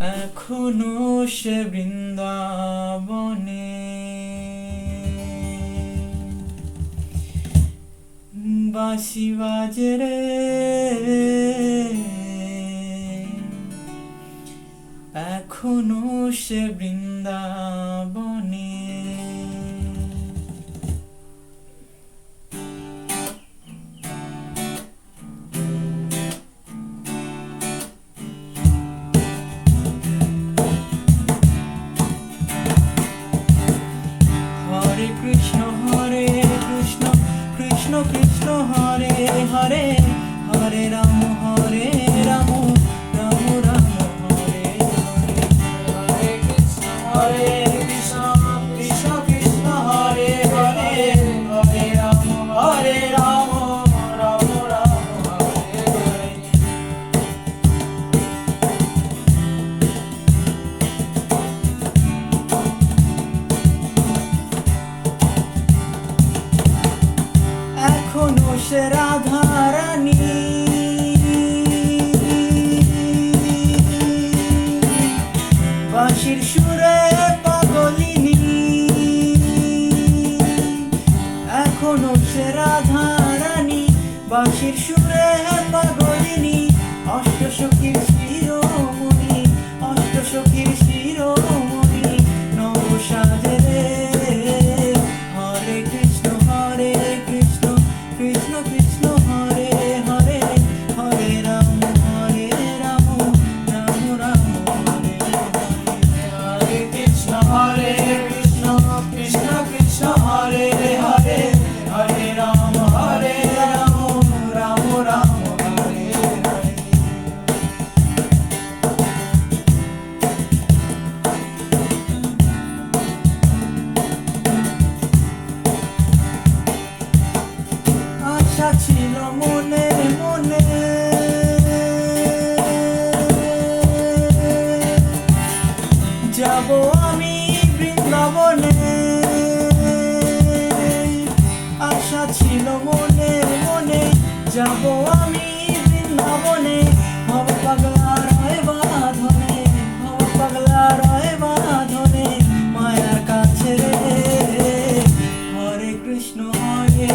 এখনও সে বৃন্দাবনে। বাঁশি বাজে রে। এখনও সে বৃন্দাবনে। হরে এখনও সে বাঁশির সুরে পাগলিনী। এখনও সে বাঁশির সুরে পাগলিনী অষ্ট ছিল মনে মনে। যাব আমি বৃন্দাবনে। আশা ছিল মনে যাব আমি বৃন্দাবনে। ভব পাগলা রয় বাঁধনে, ভব পাগলা রয় বাঁধনে। মায়ার কাছে হরে কৃষ্ণ, হরে